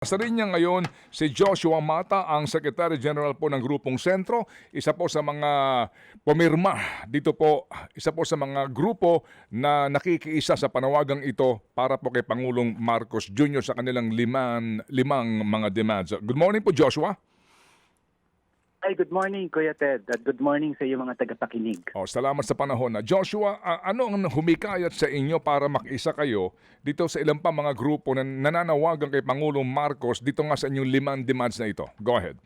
Sa rin niya ngayon si Joshua Mata, ang Secretary General po ng Grupong Sentro, isa po sa mga pumirma dito po, isa po sa mga grupo na nakikiisa sa panawagang ito para po kay Pangulong Marcos Jr. sa kanilang liman, limang mga demands. Good morning po Joshua. Hi, good morning Kuya Ted at good morning sa iyo mga tagapakinig. Oh, salamat sa panahon na. Joshua, a- ano ang humikayat sa inyo para makiisa kayo dito sa ilang pa mga grupo na nananawagan kay Pangulong Marcos dito nga sa inyong limang demands na ito? Go ahead.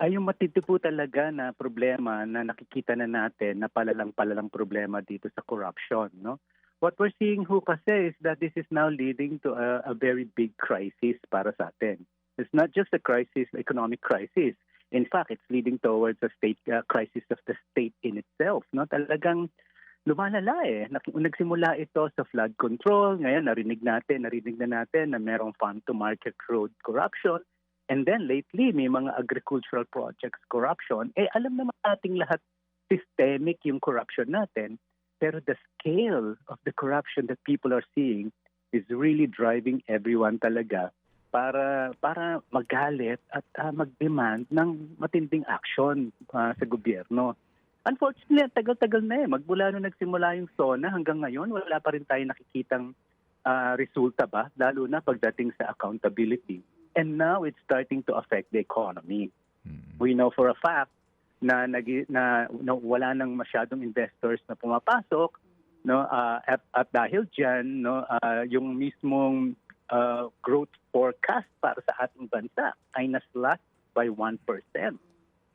Ay yung matindi po talaga na problema na nakikita na natin na palalang-palalang problema dito sa corruption, no? What we're seeing ho kasi is that this is now leading to a, a very big crisis para sa atin. It's not just a crisis, economic crisis. In fact, it's leading towards a state uh, crisis of the state in itself, no? Talagang lumalala eh. Nagsimula ito sa flood control. Ngayon, narinig natin, narinig na natin na merong farm-to-market road corruption. And then lately, may mga agricultural projects corruption. Eh, alam naman nating lahat systemic yung corruption natin. Pero the scale of the corruption that people are seeing is really driving everyone talaga para para magalit at ah, mag-demand ng matinding action ah, sa gobyerno. Unfortunately, tagal-tagal na eh. Magmula nung nagsimula yung SONA hanggang ngayon, wala pa rin tayo nakikitang ah, resulta ba, lalo na pagdating sa accountability. And now it's starting to affect the economy. We know for a fact na, nag, na, na wala nang masyadong investors na pumapasok no ah, at, at dahil diyan no ah, yung mismong ah, growth forecast para sa ating bansa ay naslat by 1%.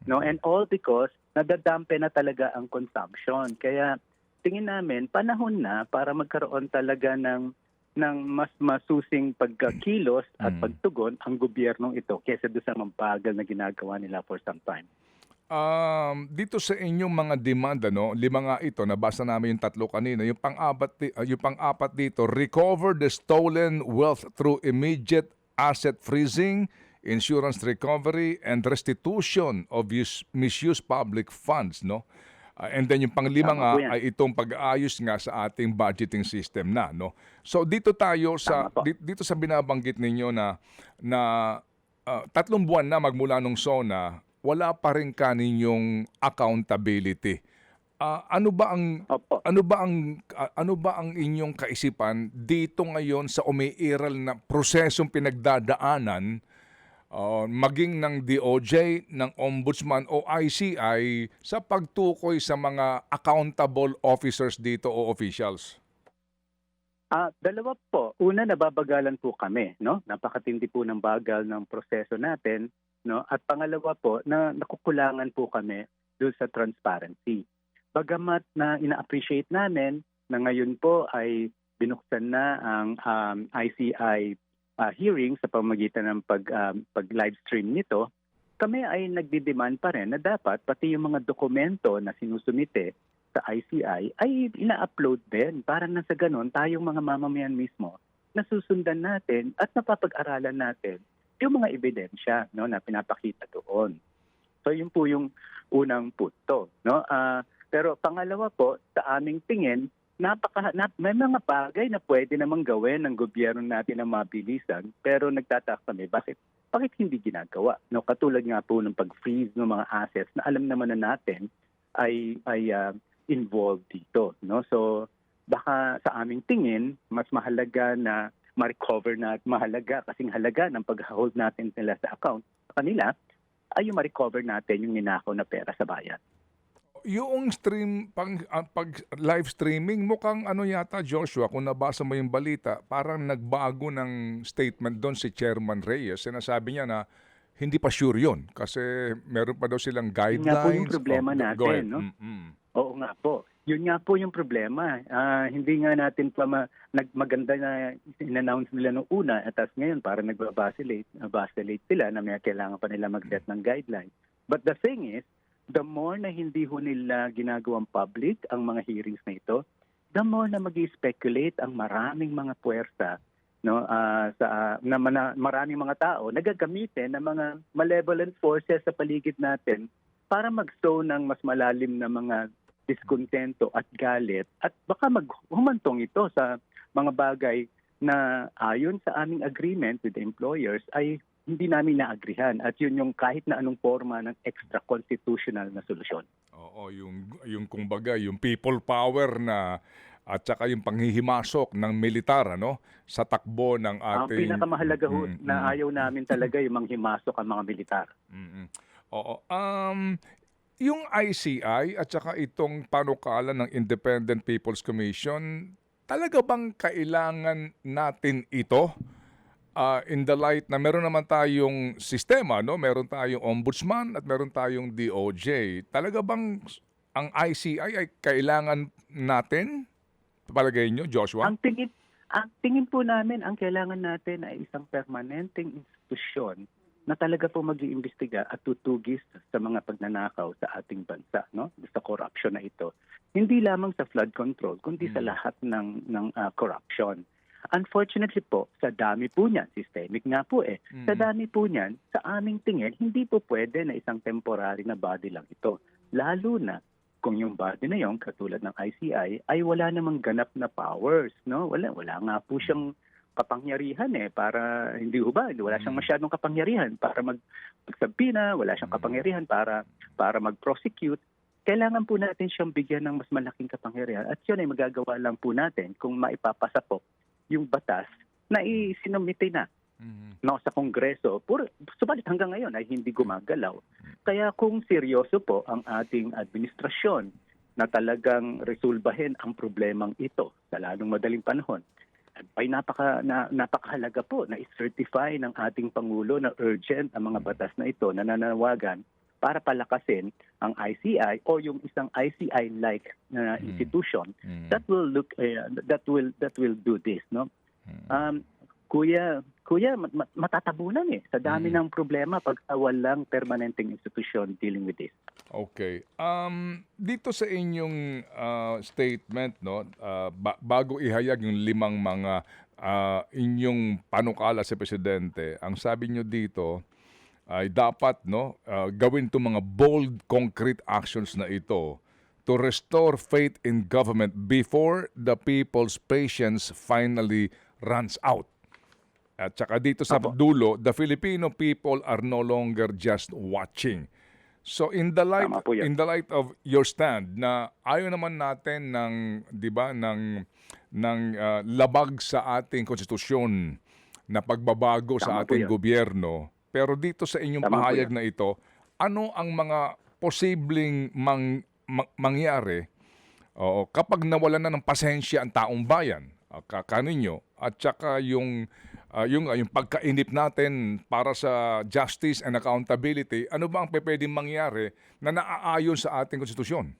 No and all because nadadampe na talaga ang consumption. Kaya tingin namin panahon na para magkaroon talaga ng ng mas masusing pagkakilos at Mm. pagtugon ang gobyernong ito kaysa doon sa mabagal na ginagawa nila for some time. Um, dito sa inyong mga demand ano, lima nga ito, nabasa namin yung tatlo kanina. Yung pang-apat uh, yung pang-apat dito, recover the stolen wealth through immediate asset freezing, insurance recovery and restitution of use, misused public funds, no? Uh, and then yung panglima nga ay itong pag-aayos nga sa ating budgeting system na, no? So dito tayo sa Tama po. di- dito sa binabanggit ninyo na na ah, tatlong buwan na magmula nung SONA, wala pa rin kaninyong accountability. Ah, ano ba ang Opo. ano ba ang ah, ano ba ang inyong kaisipan dito ngayon sa umiiral na prosesong pinagdadaanan ah, maging ng DOJ, ng Ombudsman o ICI sa pagtukoy sa mga accountable officers dito o officials? Ah, dalawa po. Una, nababagalan po kami, no? Napakatindi po ng bagal ng proseso natin, no? At pangalawa po, na nakukulangan po kami doon sa transparency. Bagamat na ina-appreciate namin na ngayon po ay binuksan na ang um, ICI ah, hearing sa pamagitan ng pag um, pag-live stream nito, kami ay nagdi-demand pa rin na dapat pati yung mga dokumento na sinusumite sa ICI ay ina-upload din para na sa ganon tayong mga mamamayan mismo nasusundan natin at napapag-aralan natin yung mga ebidensya no, na pinapakita doon. So yun po yung unang punto. No? Ah, pero pangalawa po, sa aming tingin, napaka, na, may mga bagay na pwede namang gawin ng gobyerno natin na mabilisan pero nagtataka kami, bakit bakit hindi ginagawa? No, katulad nga po ng pag-freeze ng mga assets na alam naman na natin ay ay ah, involved dito, no? So baka sa aming tingin mas mahalaga na ma-recover na at mahalaga kasing halaga ng pag-hold natin nila sa account sa kanila ay yung ma-recover natin yung ninakaw na pera sa bayan. Yung stream pang ah, pag live streaming mukhang ano yata Joshua kung nabasa mo yung balita parang nagbago ng statement doon si Chairman Reyes sinasabi niya na hindi pa sure yun kasi meron pa daw silang guidelines. po yung problema Oh, natin, no? Mm-mm. Oo nga po. Yun nga po yung problema. Ah, hindi nga natin pa ma- nag- maganda na in-announce nila noong una at tas ngayon para nagbabasillate vacillate sila na may kailangan pa nila mag-set ng guidelines. But the thing is, the more na hindi ho nila ginagawang public ang mga hearings na ito, the more na mag speculate ang maraming mga puwersa no ah, sa na, na maraming mga tao nagagamitin ng mga malevolent forces sa paligid natin para mag-sow ng mas malalim na mga diskontento at galit at baka maghumantong ito sa mga bagay na ayon sa aming agreement with the employers ay hindi namin naagrihan at yun yung kahit na anong forma ng extra constitutional na solusyon. Oo, yung yung kumbaga, yung people power na at saka yung panghihimasok ng militar ano sa takbo ng Ang ating pinakamahalaga ho Mm, na mm. ayaw namin talaga yung manghimasok ang mga militar. Mm-mm. Oo. Um, yung ICI at saka itong panukala ng Independent People's Commission, talaga bang kailangan natin ito? Ah, in the light na meron naman tayong sistema, no? Meron tayong ombudsman at meron tayong DOJ. Talaga bang ang ICI ay kailangan natin? Palagay nyo, Joshua? Ang tingin ang tingin po namin ang kailangan natin ay isang permanenteng institusyon na talaga po mag-iimbestiga at tutugis sa mga pagnanakaw sa ating bansa, no? Sa corruption na ito. Hindi lamang sa flood control, kundi sa Mm. lahat ng ng ah, corruption. Unfortunately po, sa dami po niyan, systemic nga po eh. Sa Mm. dami po niyan, sa aming tingin, hindi po pwede na isang temporary na body lang ito. Lalo na kung yung body na yon katulad ng ICI ay wala namang ganap na powers, no? Wala wala nga po siyang kapangyarihan eh para hindi ho ba wala siyang Mm. masyadong kapangyarihan para mag magsabina, wala siyang Mm. kapangyarihan para para mag-prosecute. Kailangan po natin siyang bigyan ng mas malaking kapangyarihan at yun ay magagawa lang po natin kung maipapasa po yung batas na isinumite na Mhm. no sa Kongreso. Puro, subalit hanggang ngayon ay hindi gumagalaw. Kaya kung seryoso po ang ating administrasyon na talagang resolbahin ang problemang ito sa lalong madaling panahon, ay napaka na, napakahalaga po na i-certify ng ating pangulo na urgent ang mga batas na ito na nananawagan para palakasin ang ICI o yung isang ICI like na Mm. institution Mm. that will look uh, that will that will do this no Mm. Um, kuya, kuya, mat- mat- matatabunan eh. Sa dami Mm. ng problema pag walang permanenteng institusyon dealing with this. Okay. Um dito sa inyong ah, statement no, ah, ba- bago ihayag yung limang mga ah, inyong panukala sa presidente, ang sabi nyo dito ay dapat no ah, gawin to mga bold concrete actions na ito to restore faith in government before the people's patience finally runs out. At saka dito sa Apo. dulo, the Filipino people are no longer just watching. So in the light in the light of your stand na ayaw naman natin ng 'di ba ng ng ah, labag sa ating konstitusyon na pagbabago sa Tama po ating gobyerno. Pero dito sa inyong Tama pahayag na ito, ano ang mga posibleng mang, ma- mangyari? Oo, kapag nawalan na ng pasensya ang taong bayan, uh, kaninyo, at saka yung, ah, yung, ah, yung pagkainip natin para sa justice and accountability, ano ba ang pwedeng mangyari na naaayon sa ating konstitusyon?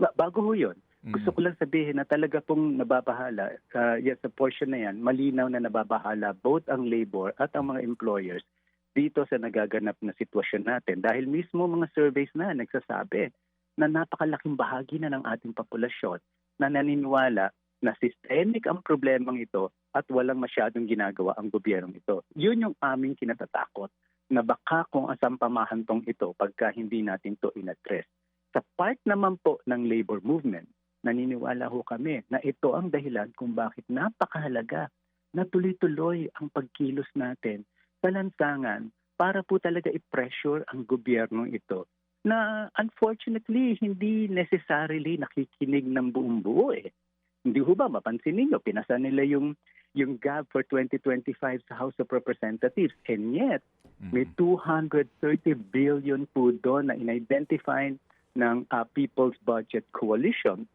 Ba- Bago ho yun, Mm. gusto ko lang sabihin na talaga pong nababahala, uh, yes, sa portion na yan, malinaw na nababahala both ang labor at ang mga employers dito sa nagaganap na sitwasyon natin. Dahil mismo mga surveys na nagsasabi na napakalaking bahagi na ng ating populasyon na naniniwala na systemic ang problemang ito at walang masyadong ginagawa ang gobyernong ito. Yun yung aming kinatatakot na baka kung asang pamahantong ito pagka hindi natin to inaddress. Sa part naman po ng labor movement, naniniwala ho kami na ito ang dahilan kung bakit napakahalaga na tuloy-tuloy ang pagkilos natin sa lansangan para po talaga i-pressure ang gobyernong ito na unfortunately hindi necessarily nakikinig ng buong buo eh. Hindi ho ba mapansin ninyo, pinasa nila yung yung gap for 2025 sa House of Representatives and yet may Mm. 230 billion po doon na in-identify ng uh, People's Budget Coalition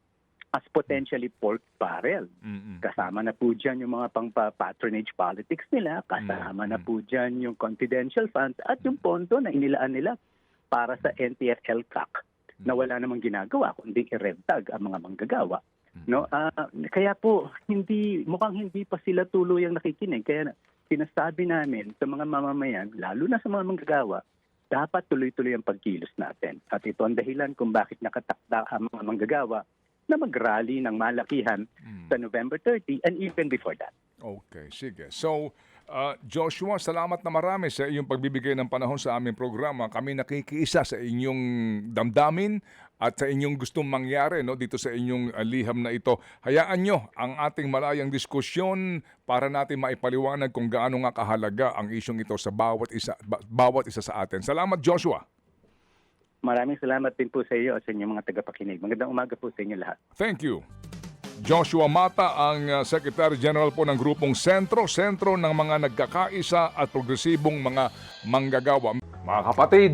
as potentially pork barrel. Mm-mm. Kasama na po dyan yung mga pang-patronage politics nila, kasama Mm, na po dyan yung confidential funds at yung pondo na inilaan nila para sa NTFL CAC na wala namang ginagawa kundi i-revtag ang mga manggagawa. No, Ah, kaya po hindi mukhang hindi pa sila tuluyang nakikinig kaya na- sinasabi namin sa mga mamamayan, lalo na sa mga manggagawa, dapat tuloy-tuloy ang pagkilos natin. At ito ang dahilan kung bakit nakatakda ang mga manggagawa na mag-rally ng malakihan Mm. sa November 30 and even before that. Okay, sige. So, Ah, Joshua, salamat na marami sa iyong pagbibigay ng panahon sa aming programa. Kami nakikiisa sa inyong damdamin at sa inyong gustong mangyari no, dito sa inyong ah, liham na ito. Hayaan nyo ang ating malayang diskusyon para natin maipaliwanag kung gaano nga kahalaga ang isyong ito sa bawat isa, ba- bawat isa sa atin. Salamat, Joshua. Maraming salamat din po sa iyo at sa inyong mga tagapakinig. Magandang umaga po sa inyo lahat. Thank you. Joshua Mata ang uh, Secretary General po ng grupong Sentro, Sentro ng mga nagkakaisa at progresibong mga manggagawa. Mga kapatid,